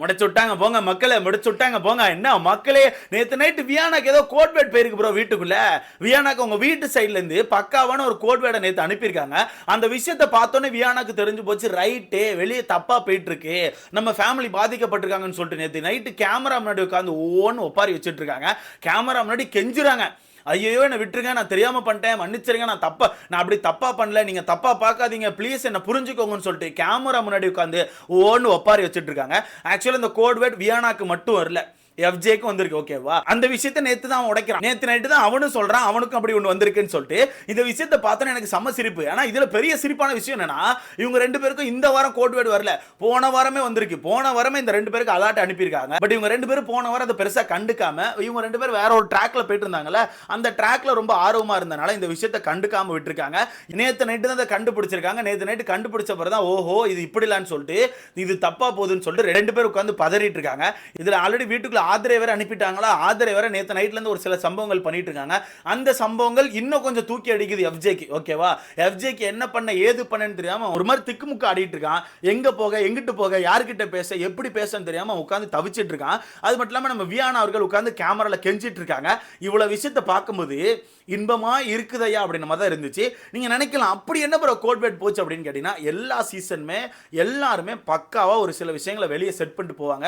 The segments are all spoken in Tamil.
முடிச்சு விட்டாங்க போங்க மக்களை முடிச்சு விட்டாங்க போங்க. என்ன மக்களே நேற்று நைட்டு வியானாக்கு ஏதோ கோட் வேர்ட் போயிருக்கு ப்ரோ வீட்டுக்குள்ளே. வியானாக்கு உங்கள் வீட்டு சைட்லேருந்து பக்காவான ஒரு கோட் நேற்று அனுப்பியிருக்காங்க. அந்த விஷயத்தை பார்த்தோன்னே வியானாக்கு தெரிஞ்சு போச்சு ரைட்டு வெளியே தப்பாக போயிட்டுருக்கு. நம்ம ஃபேமிலி பாதிக்கப்பட்டிருக்காங்கன்னு சொல்லிட்டு நேற்று நைட்டு கேமரா முன்னாடி உட்காந்து ஒவ்வொன்று ஒப்பாரி வச்சுட்டு இருக்காங்க கேமரா முன்னாடி கெஞ்சுறாங்க. ஐயோ என்னை விட்டுருங்க நான் தெரியாமல் பண்ணிட்டேன் மன்னிச்சிருங்க நான் தப்பா நான் அப்படி தப்பாக பண்ணல நீங்கள் தப்பாக பார்க்காதீங்க ப்ளீஸ் என்னை புரிஞ்சுக்கோங்கன்னு சொல்லிட்டு கேமரா முன்னாடி உட்காந்து ஓன்னு ஒப்பாரி வச்சுட்டு இருக்காங்க. ஆக்சுவலாக இந்த கோட் வேர்ட் வியானாக்கு மட்டும் வரல. எஃப்ஜேக்கும் வந்திருக்கு. ஓகேவா அந்த விஷயத்தை நேத்து தான் உடைக்கிறான். நேத்து நைட்டு தான் அவனும் சொல்றான் அவனுக்கும் அப்படி ஒன்று வந்திருக்குன்னு சொல்லிட்டு. இந்த விஷயத்த பார்த்தோன்னா எனக்கு செம்ம சிரிப்பு. ஆனா இதுல பெரிய சிரிப்பான விஷயம் என்னன்னா இவங்க ரெண்டு பேருக்கும் இந்த வாரம் கோட் வேர்டு வரல. போன வாரமே வந்திருக்கு. போன வாரமே இந்த ரெண்டு பேருக்கு அலாட் அனுப்பியிருக்காங்க. பட் இவங்க ரெண்டு பேரும் போன வாரம் அதை பெருசா கண்டுக்காம இவங்க ரெண்டு பேரும் வேற ஒரு ட்ராக்ல போயிட்டு இருந்தாங்கல்ல அந்த ட்ராக்ல ரொம்ப ஆர்வமா இருந்தனால இந்த விஷயத்த கண்டுக்காம விட்டுருக்காங்க. நேத்து நைட்டு தான் அதை கண்டுபிடிச்சிருக்காங்க. நேத்து நைட்டு கண்டுபிடிச்ச பிறகு தான் ஓஹோ இது இப்படிலான்னு சொல்லிட்டு இது தப்பா போகுதுன்னு சொல்லிட்டு ரெண்டு பேரும் உட்காந்து பதறிட்டு இருக்காங்க. இதுல ஆல்ரெடி வீட்டுக்குள்ள ஆதரே வேற அனுப்பிட்டாங்களா? ஆதரே வேற நேற்று நைட்லருந்து ஒரு சில சம்பவங்கள் பண்ணிட்டு இருக்காங்க. அந்த சம்பவங்கள் இன்னும் கொஞ்சம் தூக்கி அடிக்குது எஃப்ஜேக்கு ஓகேவா எஃப்ஜேக்கு என்ன பண்ண ஏது பண்ணன்னு தெரியாமல் ஒரு மாதிரி திக்குமுக்கு ஆடிட்டு இருக்கான். எங்கே போக எங்கிட்டு போக யார்கிட்ட பேச எப்படி பேசன்னு தெரியாமல் உட்காந்து தவிச்சிட்டு இருக்கான். அது மட்டும் இல்லாமல் நம்ம வியானா அவர்கள் உட்காந்து கேமராவில் கெஞ்சிட்டு இருக்காங்க. இவ்வளோ விஷயத்தை பார்க்கும்போது இன்பமாக இருக்குதையா அப்படின்ற மாதிரி தான் இருந்துச்சு. நீங்கள் நினைக்கலாம் அப்படி என்ன பிற கோட் பேட் போச்சு அப்படின்னு கேட்டிங்கன்னா எல்லா சீசனுமே எல்லாருமே பக்காவாக ஒரு சில விஷயங்களை வெளியே செட் பண்ணிட்டு போவாங்க.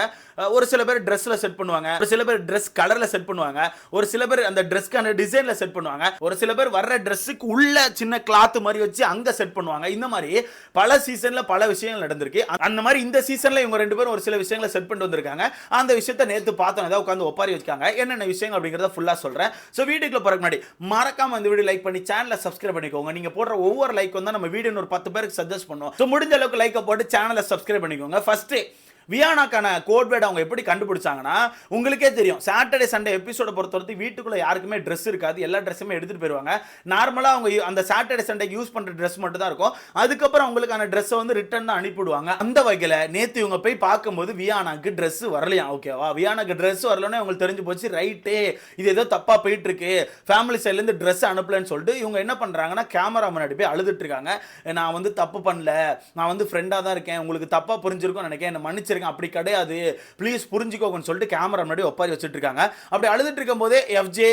ஒரு சில பேர் ட்ரெஸ்ஸில் செட் பண்ணுவாங்க. ஒரு சில பேர் ட்ரெஸ் கலர்ல செட் பண்ணுவாங்க. ஒரு சில பேர் அந்த ட்ரெஸ்க்கான டிசைன்ல செட் பண்ணுவாங்க. ஒரு சில பேர் வர்ற ட்ரெஸ்ஸுக்கு உள்ள சின்ன கிளாத் மாதிரி வச்சு அங்க செட் பண்ணுவாங்க. இந்த மாதிரி பல சீசன்ல பல விஷயங்கள் நடந்திருக்கு. அந்த- மாதிரி இந்த சீசன்ல இவங்க ரெண்டு பேரும் ஒரு சில விஷயங்களை செட் பண்ணிட்டு வந்திருக்காங்க. அந்த விஷயத்த நேத்து பார்த்தோம். ஏதாவது உட்காந்து ஒப்பாரி வச்சுக்காங்க. என்னென்ன விஷயங்கள் அப்படிங்கிறத ஃபுல்லா சொல்றேன். ஸோ வீட்டுக்குள்ள போறதுக்கு முன்னாடி மறக்காம இந்த வீடியோ லைக் பண்ணி சேனலை சப்ஸ்கிரைப் பண்ணிக்கோங்க. நீங்க போடுற ஒவ்வொரு லைக் வந்து நம்ம வீடியோ ஒரு பத்து பேருக்கு சஜஸ்ட் பண்ணுவோம். ஸோ முடிஞ்ச அளவுக்கு லைக்கை போட்டு சேனலை சப்ஸ்கிரைப் பண்ணிக்கோங்க. ஃபர்ஸ்ட் வியானாக்கான கோட்வேட் அவங்க எப்படி கண்டுபிடிச்சாங்கன்னா உங்களுக்கே தெரியும். சாட்டர்டே சண்டே எபிசோட பொறுத்தவரைக்கும் வீட்டுக்குள்ளே யாருக்குமே ட்ரெஸ் இருக்காது. எல்லா ட்ரெஸ்ஸுமே எடுத்துட்டு போயிடுவாங்க நார்மலாக அவங்க அந்த சாட்டர்டே சண்டே யூஸ் பண்ணுற ட்ரெஸ் மட்டும் தான் இருக்கும். அதுக்கப்புறம் அவங்களுக்கான ட்ரெஸ்ஸை வந்து ரிட்டர்ன் தான் அனுப்பிவிடுவாங்க. அந்த வகையில் நேற்று இவங்க போய் பார்க்கும்போது வியானாக்கு ட்ரெஸ் வரலையா? ஓகேவா வியானாக்கு ட்ரெஸ் வரலன்னு அவங்களுக்கு தெரிஞ்சு போச்சு ரைட்டே இது ஏதோ தப்பாக போயிட்டு இருக்கு ஃபேமிலி சைட்லேருந்து ட்ரெஸ் அனுப்பலன்னு சொல்லிட்டு இவங்க என்ன பண்ணுறாங்கன்னா கேமரா முன்னாடி போய் அழுதுட்டு இருக்காங்க. நான் வந்து தப்பு பண்ணல. நான் வந்து ஃப்ரெண்டாக தான் இருக்கேன். உங்களுக்கு தப்பாக புரிஞ்சிருக்கும் நினைக்கிறேன். என்ன மன்னிச்சிருக்கேன் அப்படி கிடையாது. ப்ளீஸ் புரிஞ்சுக்கோங்கன்னு சொல்லிட்டு கேமரா முன்னாடி ஒப்பாரி வச்சுட்டு இருக்காங்க அப்படி அழுதுட்டு இருக்கும்போதே எஃப்ஜே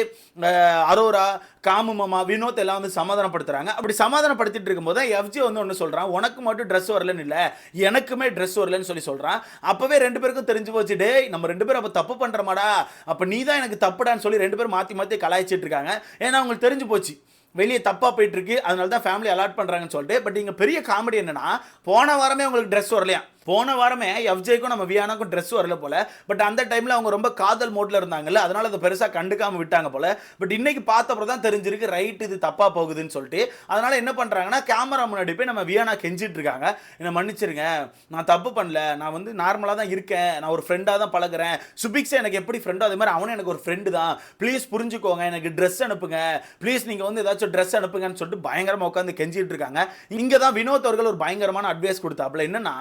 அரோரா காமு மாமா வினோத் எல்லாம் வந்து சமாதானப்படுத்துறாங்க. அப்படி சமாதானப்படுத்திட்டு இருக்கும்போது எஃப்ஜே வந்து ஒன்று சொல்றான். உனக்கு மட்டும் ட்ரெஸ் வரலன்னு இல்லை எனக்குமே ட்ரெஸ் வரலன்னு சொல்லி சொல்றான். அப்பவே ரெண்டு பேருக்கும் தெரிஞ்சு போச்சு டே நம்ம ரெண்டு பேரும் அப்போ தப்பு பண்றோமாடா? அப்போ நீ தான் எனக்கு தப்புடான்னு சொல்லி ரெண்டு பேரும் மாற்றி மாற்றி கலாய்ச்சிட்டு இருக்காங்க ஏன்னா அவங்களுக்கு தெரிஞ்சு போச்சு. வெளியே தப்பா போயிட்டு இருக்கு அதனால தான் ஃபேமிலி அலாட் பண்றாங்கன்னு சொல்லிட்டு. பட் இங்க பெரிய காமெடி என்னன்னா போன வாரமே உங்களுக்கு ட்ரெஸ் வரலையா போன வாரமே எஃப்ஜேக்கும் நம்ம வியானாக்கும் ட்ரெஸ் வரல போல. பட் அந்த டைமில் அவங்க ரொம்ப காதல் மோட்டில் இருந்தாங்கல்ல அதனால் அதை பெருசாக கண்டுக்காமல் விட்டாங்க போல. பட் இன்னைக்கு பார்த்தப்பறம் தான் தெரிஞ்சிருக்கு ரைட் இது தப்பாக போகுதுன்னு சொல்லிட்டு. அதனால் என்ன பண்ணுறாங்கன்னா கேமரா முன்னாடி போய் நம்ம வியானா கெஞ்சிட்டு இருக்காங்க. என்னை மன்னிச்சிருங்க நான் தப்பு பண்ணல. நான் வந்து நார்மலாக தான் இருக்கேன். நான் ஒரு ஃப்ரெண்டாக தான் பழகுறேன். சுபிக்ஸே எனக்கு எப்படி ஃப்ரெண்டோ அதே மாதிரி அவனும் எனக்கு ஒரு ஃப்ரெண்டு தான். ப்ளீஸ் புரிஞ்சுக்கோங்க எனக்கு ட்ரெஸ் அனுப்புங்க. ப்ளீஸ் நீங்கள் வந்து ஏதாச்சும் ட்ரெஸ் அனுப்புங்கன்னு சொல்லிட்டு பயங்கரமாக உட்காந்து கெஞ்சிட்டு இருக்காங்க. இங்கே தான் வினோத் அவர்கள் ஒரு பயங்கரமான அட்வைஸ் கொடுத்தாப்புல. என்னன்னா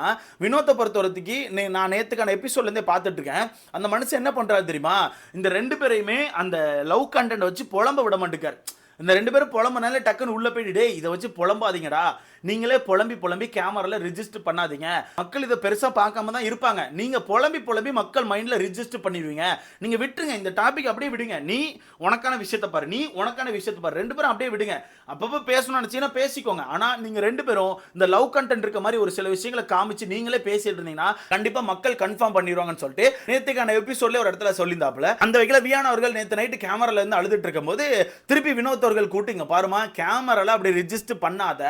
வினோத்தை பொறுத்தவரைக்கும் நே- நான் நேத்துக்கான எபிசோட்ல இருந்தே பார்த்துட்டு இருக்கேன் அந்த மனுஷன் என்ன பண்றாரு தெரியுமா? இந்த ரெண்டு பேரையுமே அந்த லவ் கண்டென்ட் வச்சு புலம்ப விட மாட்டேக்கார் இந்த ரெண்டு பேரும் புலம்புனால டக்குன்னு உள்ள போயிட்டு இதை வச்சு புலம்பாதீங்கடா. நீங்களே புலம்பி புலம்பி கேமரால ரிஜிஸ்டர் பண்ணாதீங்க. மக்கள் இதை பெருசா பார்க்காம தான் இருப்பாங்க. நீங்க புலம்பி புலம்பி மக்கள் மைண்ட்ல ரிஜிஸ்டர் பண்ணிடுவீங்க. நீங்க விட்டுருங்க இந்த டாபிக் அப்படியே விடுங்க. நீ உனக்கான விஷயத்தை பாரு. நீ உனக்கான விஷயத்தை பாரு. ரெண்டு பேரும் அப்படியே விடுங்க. அப்பப்போ பேசணும்னு நினைச்சீங்கன்னா பேசிக்கோங்க. ஆனா நீங்க ரெண்டு பேரும் இந்த லவ் கண்டென்ட் இருக்க மாதிரி ஒரு சில விஷயங்களை காமிச்சு நீங்களே பேசிட்டு இருந்தீங்கன்னா கண்டிப்பா மக்கள் கன்ஃபார்ம் பண்ணிடுவாங்கன்னு சொல்லிட்டு நேத்துக்கான எபிசோட்ல ஒரு இடத்துல சொல்லியிருந்தாப்புல. அந்த வகையில் வியானவர்கள் அவர்கள் நைட்டு கேமரால இருந்து அழுதுட்டு இருக்கும்போது திருப்பி வினோத் அவர்கள் கூட்டிங்க பாருமா கேமரால அப்படி ரிஜிஸ்டர் பண்ணாத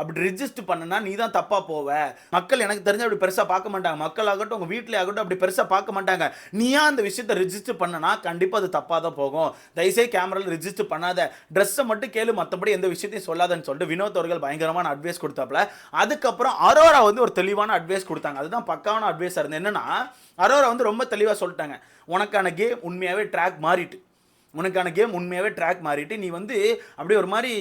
அப்படி ரிஜிஸ்டர் பண்ணனா நீ தான் தப்பா போவ. மக்கள் எனக்கு தெரிஞ்ச அப்படி பெருசா பார்க்க மாட்டாங்க. மக்கள் ஆகட்டும் உங்க வீட்ல ஆகட்டும் அப்படி பெருசா பார்க்க மாட்டாங்க. நீயா அந்த விஷயத்தை ரிஜிஸ்டர் பண்ணனா கண்டிப்பா அது தப்பா தான் போகும். தயவுசெய்து கேமரால ரிஜிஸ்டர் பண்ணாத. ட்ரெஸ்ஸை மட்டும் கேளு மற்றபடி எந்த விஷயத்தையும் சொல்லாதன்னு சொல்லிட்டு வினோத் அவர்கள் பயங்கரமான அட்வைஸ் கொடுத்தாப்புல. அதுக்கப்புறம் அரோரா வந்து ஒரு தெளிவான அட்வைஸ் கொடுத்தாங்க. அதுதான் பக்காவான அட்வைஸாக இருந்தது. என்னன்னா அரோரா வந்து ரொம்ப தெளிவாக சொல்லிட்டாங்க. உனக்கான கேம் உண்மையாகவே ட்ராக் மாறிட்டு. உனக்கான கேம் உண்மையாகவே ட்ராக் மாறிட்டு நீ வந்து அப்படியே ஒரு மாதிரி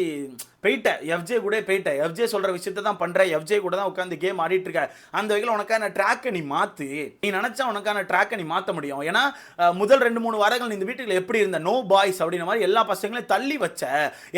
போயிட்ட. எஃப்ஜே கூட போயிட்ட. எஃப்ஜே சொல்கிற விஷயத்தை தான் பண்ணுற எஃப்ஜே கூட தான் உட்காந்து கேம் ஆடிட்டு இருக்க. அந்த வகையில் உனக்கான ட்ராக்கை நீ மாற்று நீ நினச்சா உனக்கான ட்ராக்கை நீ மாற்ற முடியும். ஏன்னா முதல் ரெண்டு மூணு வாரங்கள் நீ இந்த வீட்டுக்குள்ள எப்படி இருந்த? நோ பாய்ஸ் அப்படின்ற மாதிரி எல்லா பசங்களையும் தள்ளி வச்ச.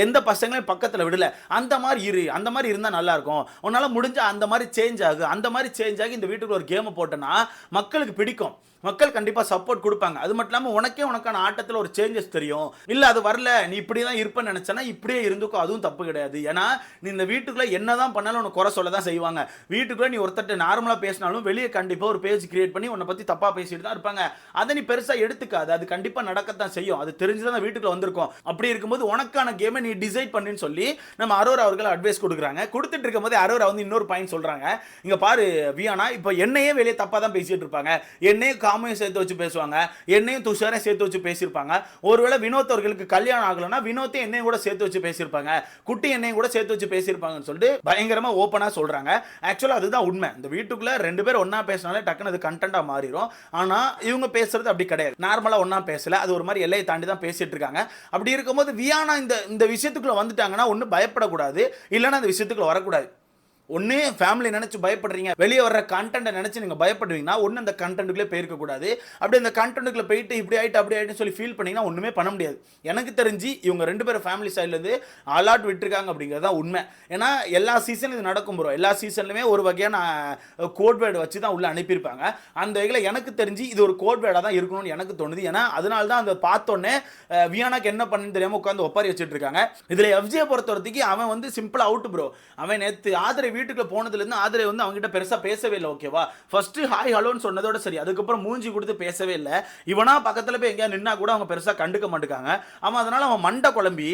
எந்த பசங்களையும் பக்கத்தில் விடல. அந்த மாதிரி இரு. அந்த மாதிரி இருந்தால் நல்லாயிருக்கும். உன்னால் முடிஞ்சால் அந்த மாதிரி சேஞ்ச் ஆகும் அந்த மாதிரி சேஞ்ச் ஆகி இந்த வீட்டுக்குள்ள ஒரு கேமை போட்டோன்னா மக்களுக்கு பிடிக்கும். மக்கள் கண்டிப்பாக சப்போர்ட் கொடுப்பாங்க. அது மட்டும் இல்லாமல் உனக்கே உனக்கான ஆட்டத்தில் ஒரு சேஞ்சஸ் தெரியும். இல்லை அது வரல நீ இப்படி தான் இருப்பேன்னு நினச்சேன்னா இப்படியே இருந்துக்கோ அதுவும் தப்பு கிடையாது. ஏன்னா நீ இந்த வீட்டுக்குள்ளே என்ன தான் பண்ணாலும் உனக்கு குறை சொல்ல தான் செய்வாங்க. வீட்டுக்குள்ளே நீ ஒருத்தட்ட நார்மலாக பேசினாலும் வெளியே கண்டிப்பாக ஒரு பேஜ் கிரியேட் பண்ணி உன்னை பற்றி தப்பாக பேசிட்டு தான் இருப்பாங்க. அதை நீ பெருசாக எடுத்துக்காது. அது கண்டிப்பாக நடக்கத்தான் செய்யும். அது தெரிஞ்சு தான் வீட்டுக்குள்ளே வந்திருக்கும். அப்படி இருக்கும்போது உனக்கான கேமை நீ டிசைட் பண்ணுன்னு சொல்லி நம்ம அரோரா அவர்கள் அட்வைஸ் கொடுக்குறாங்க. கொடுத்துட்டு இருக்கும்போது அரோரா வந்து இன்னொரு பாயிண்ட் சொல்கிறாங்க இங்கே பாரு வியானா இப்போ என்னையே வெளியே தப்பாக தான் பேசிகிட்டு இருப்பாங்க. என்னையே காமையும் சேர்த்து வச்சு பேசுவாங்க என்னையும் துஷாரையும் சேர்த்து வச்சு பேசியிருப்பாங்க. ஒருவேளை வினோத் அவர்களுக்கு கல்யாணம் ஆகலைன்னா வினோத்தையும் என்னையும் கூட சேர்த்து வச்சு பேசியிருப்பாங்க. குட்டி என்னையும் கூட சேர்த்து வச்சு பேசியிருப்பாங்கன்னு சொல்லிட்டு பயங்கரமாக ஓப்பனாக சொல்கிறாங்க ஆக்சுவலாக அதுதான் உண்மை. இந்த வீட்டுக்குள்ளே ரெண்டு பேர் ஒன்றா பேசினாலே டக்குன்னு அது கண்டென்ட்டாக மாறிடும் ஆனால் இவங்க பேசுறது அப்படி கிடையாது. நார்மலாக ஒன்றா பேசல. அது ஒரு மாதிரி எல்லையை தாண்டி தான் பேசிட்டு இருக்காங்க. அப்படி இருக்கும்போது வியானா இந்த இந்த விஷயத்துக்குள்ள வந்துட்டாங்கன்னா ஒன்றும் பயப்படக்கூடாது. இல்லைன்னா அந்த விஷயத்துக்குள்ள வரக்கூடாது. ஒன்று ஃபேமிலி நினச்சி பயப்படுறீங்க வெளியே வர்ற கண்டென்ட்டை நினச்சி நீங்கள் பயப்படுவீங்கன்னா ஒன்று அந்த கண்டென்ட்டுக்குள்ளே போயிருக்கக்கூடாது அப்படி அந்த கண்டென்ட்டுக்குள்ளே போயிட்டு இப்படி ஆகிட்டு அப்படி ஆயிட்டுன்னு சொல்லி ஃபீல் பண்ணிங்கன்னா ஒன்றுமே பண்ண முடியாது. எனக்கு தெரிஞ்சு இவங்க ரெண்டு பேரும் ஃபேமிலி சைட்லேருந்து அலாட் விட்டுருக்காங்க அப்படிங்கிறது தான் உண்மை. ஏன்னா எல்லா சீசனும் இது நடக்கும் ப்ரோ எல்லா சீசன்லையுமே ஒரு வகையான கோட்வேர்டு வச்சு தான் உள்ளே அனுப்பியிருப்பாங்க. அந்த வகையில் எனக்கு தெரிஞ்சு இது ஒரு கோட்வேர்டாக தான் இருக்கணும்னு எனக்கு தோணுது. ஏன்னா அதனால தான் அந்த பார்த்தோன்னே வியானாக்கு என்ன பண்ணுன்னு தெரியாமல் உட்காந்து ஒப்பாரி வச்சுட்டு இருக்காங்க. இதில் எஃப்ஜியை பொறுத்த வரைக்கும் அவன் வந்து சிம்பிளாக அவுட் ப்ரோ அவன் நேற்று ஆதரை வீட்டுக்குள்ள போனதுலேருந்து ஆதிரை வந்து அவங்ககிட்ட பெருசாக பேசவே இல்லை ஓகேவா ஃபஸ்ட்டு ஹாய் ஹலோன்னு சொன்னதோட சரி அதுக்கப்புறம் மூஞ்சி கொடுத்து பேசவே இல்லை. இவனா பக்கத்தில் போய் எங்கேயா நின்னா கூட அவங்க பெருசாக கண்டுக்க மாட்டுக்காங்க. அவன் அதனால் அவன் மண்டை குழம்பி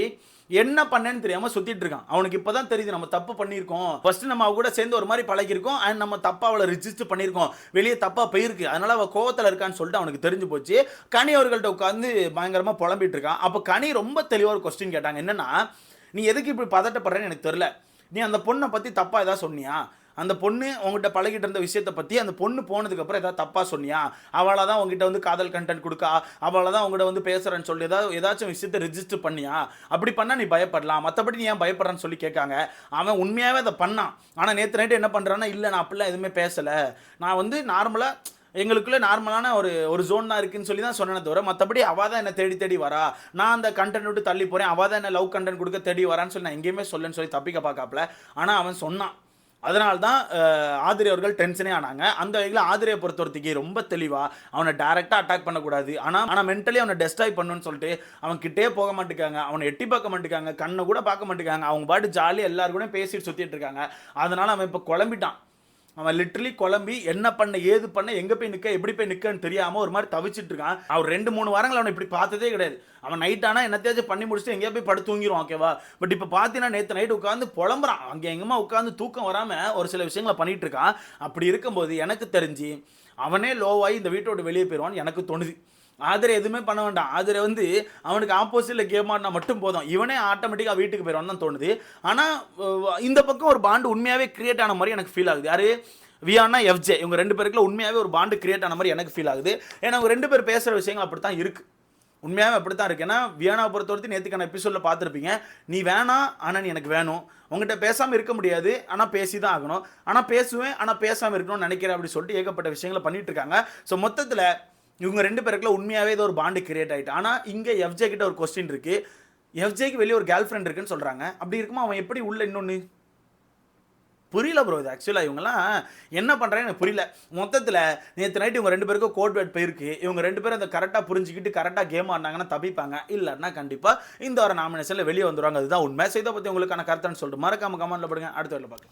என்ன பண்ணேன்னு தெரியாம சுத்திட்டு இருக்கான். அவனுக்கு இப்பதான் தெரியுது நம்ம தப்பு பண்ணியிருக்கோம். ஃபர்ஸ்ட் நம்ம அவ கூட சேர்ந்து ஒரு மாதிரி பழகிருக்கோம் அண்ட் நம்ம தப்பா அவளை ரிஜிஸ்டர் பண்ணியிருக்கோம். வெளியே தப்பா போயிருக்கு. அதனால அவ கோவத்தில் இருக்கான்னு சொல்லிட்டு அவனுக்கு தெரிஞ்சு போச்சு. கனி அவர்கள்ட்ட உட்காந்து பயங்கரமா புலம்பிட்டு இருக்கான். அப்போ கனி ரொம்ப தெளிவாக ஒரு கொஸ்டின் கேட்டாங்க. என்னன்னா நீ எதுக்கு இப்படி பதட்டப்படுறேன்னு எனக்கு தெரியல. நீ அந்த பொண்ணை பற்றி தப்பாக ஏதாவது சொன்னியா? அந்த பொண்ணு உங்ககிட்ட பழகிட்டு இருந்த விஷயத்தை பற்றி அந்த பொண்ணு போனதுக்கப்புறம் ஏதாவது தப்பாக சொன்னியா? அவளை தான் உங்ககிட்ட வந்து காதல் கண்டென்ட் கொடுக்கா அவளை தான் உங்கள்கிட்ட வந்து பேசுகிறேன்னு சொல்லி ஏதாவது ஏதாச்சும் விஷயத்தை ரிஜிஸ்டர் பண்ணியா? அப்படி பண்ணால் நீ பயப்படலாம். மற்றபடி நீ ஏன் பயப்படுறன்னு சொல்லி கேட்காங்க. அவன் உண்மையாகவே அதை பண்ணான். ஆனால் நேற்று நைட்டு என்ன பண்ணுறான்னா இல்லை நான் அப்படிலாம் எதுவுமே பேசலை. நான் வந்து நார்மலாக எங்களுக்குள்ள நார்மலான ஒரு ஒரு ஜோன் தான் இருக்குன்னு சொல்லி தான் சொன்னேனே தவிர மற்றபடி அவள் தான் என்னை தேடி தேடி வரா. நான் அந்த கண்டென்ட் விட்டு தள்ளி போகிறேன் அவள் தான் என்ன லவ் கண்டென்ட் கொடுக்க தேடி வரான்னு சொல்லி நான் எங்கேயுமே சொல்லுன்னு சொல்லி தப்பிக்க பார்க்காப்ல. ஆனால் அவன் சொன்னான். அதனால தான் ஆதிரி அவர்கள் டென்ஷனே ஆனாங்க. அந்த வகையில் ஆதிரியை பொறுத்த ஒருத்திக்கு ரொம்ப தெளிவாக அவனை டேரெக்டாக அட்டாக் பண்ணக்கூடாது. ஆனால் ஆனால் மென்டலி அவனை டெஸ்ட்ராய் பண்ணுன்னு சொல்லிட்டு அவன் கிட்டே போக மாட்டேங்காங்க. அவனை எட்டி பார்க்க மாட்டேங்காங்க. கண்ணை கூட பார்க்க மாட்டேங்காங்க. அவங்க பாட்டு ஜாலியாக எல்லாரும் கூட பேசிட்டு சுற்றிட்டு இருக்காங்க. அதனால அவன் இப்போ குழம்பிட்டான். அவன் லிட்ரலி குழம்பி என்ன பண்ண ஏது பண்ண எங்கே போய் நிற்க எப்படி போய் நிற்கன்னு தெரியாமல் ஒரு மாதிரி தவிச்சிட்டு இருக்கான். அவர் ரெண்டு மூணு வாரங்கள் அவனை இப்படி பார்த்ததே கிடையாது. அவன் நைட் ஆனால் என்னத்தையாச்சும் பண்ணி முடிச்சுட்டு எங்கேயா போய் படுத்து தூங்கிடுவான் ஓகேவா பட் இப்போ பார்த்தீங்கன்னா நேற்று நைட் உட்காந்து புலம்புறான். அங்கே எங்கேமா உட்காந்து தூக்கம் வராம ஒரு சில விஷயங்களை பண்ணிகிட்டு இருக்கான். அப்படி இருக்கும்போது எனக்கு தெரிஞ்சு அவனே லோவாகி இந்த வீட்டோட வெளியே போயிடுவான்னு எனக்கு தோணுது. ஆதரை எதுவுமே பண்ண வேண்டாம். ஆதரை வந்து அவனுக்கு ஆப்போசிட்டில் கேம் ஆடினா மட்டும் போதும். இவனே ஆட்டோமேட்டிக்காக வீட்டுக்கு போயிடுவான்னு தான் தோணுது. ஆனால் இந்த பக்கம் ஒரு பாண்டு உண்மையாகவே கிரியேட் ஆன மாதிரி எனக்கு ஃபீல் ஆகுது. யாரு? வியானா எஃப்ஜே இவங்க ரெண்டு பேருக்குள்ள உண்மையாகவே ஒரு பாண்டு கிரியேட் ஆன மாதிரி எனக்கு ஃபீல் ஆகுது. ஏன்னா அவங்க ரெண்டு பேர் பேசுகிற விஷயங்கள் அப்படி தான் இருக்குது உண்மையாகவே அப்படி தான் இருக்குது ஏன்னா வியானா பொறுத்தவரைக்கும் நேற்றுக்கான எபிசோடில் பார்த்துருப்பீங்க. நீ வேணாம் ஆனால் நீ எனக்கு வேணும். உங்ககிட்ட பேசாமல் இருக்க முடியாது. ஆனால் பேசி தான் ஆகணும். ஆனால் பேசுவேன் ஆனால் பேசாமல் இருக்கணும்னு நினைக்கிறேன் அப்படின்னு சொல்லிட்டு ஏகப்பட்ட விஷயங்களை பண்ணிகிட்டு இருக்காங்க. ஸோ மொத்தத்தில் இவங்க ரெண்டு பேருக்குள்ள உண்மையாகவே இது ஒரு பாண்டு கிரியேட் ஆகிட்டு ஆனால் இங்கே எஃப்ஜே கிட்ட ஒரு கொஸ்டின் இருக்குது எஃப்ஜேக்கு வெளியே ஒரு கேர்ள் ஃப்ரெண்ட் இருக்குன்னு சொல்கிறாங்க அப்படி இருக்குமா? அவன் எப்படி உள்ள இன்னொன்று புரியல ப்ரோ இது ஆக்சுவலாக இவங்கெல்லாம் என்ன பண்ணுறாங்க எனக்கு புரியல. மொத்தத்தில் நேற்று நைட்டு இவங்க ரெண்டு பேருக்கும் கோட் வேட் போயிருக்கு. இவங்க ரெண்டு பேரும் அதை கரெக்டாக புரிஞ்சுக்கிட்டு கரெக்டாக கேம் ஆடினாங்கன்னா தப்பிப்பாங்க. இல்லைன்னா கண்டிப்பாக இந்த வார நாமினேஷனில் வெளியே வந்துடுவாங்க அதுதான் உண்மை. ஸோ இதை பற்றி உங்களுக்கான கருத்துன்னு சொல்லிட்டு மறக்காம கமெண்ட்டில் போடுங்க. அடுத்த வேலை பார்க்கலாம்.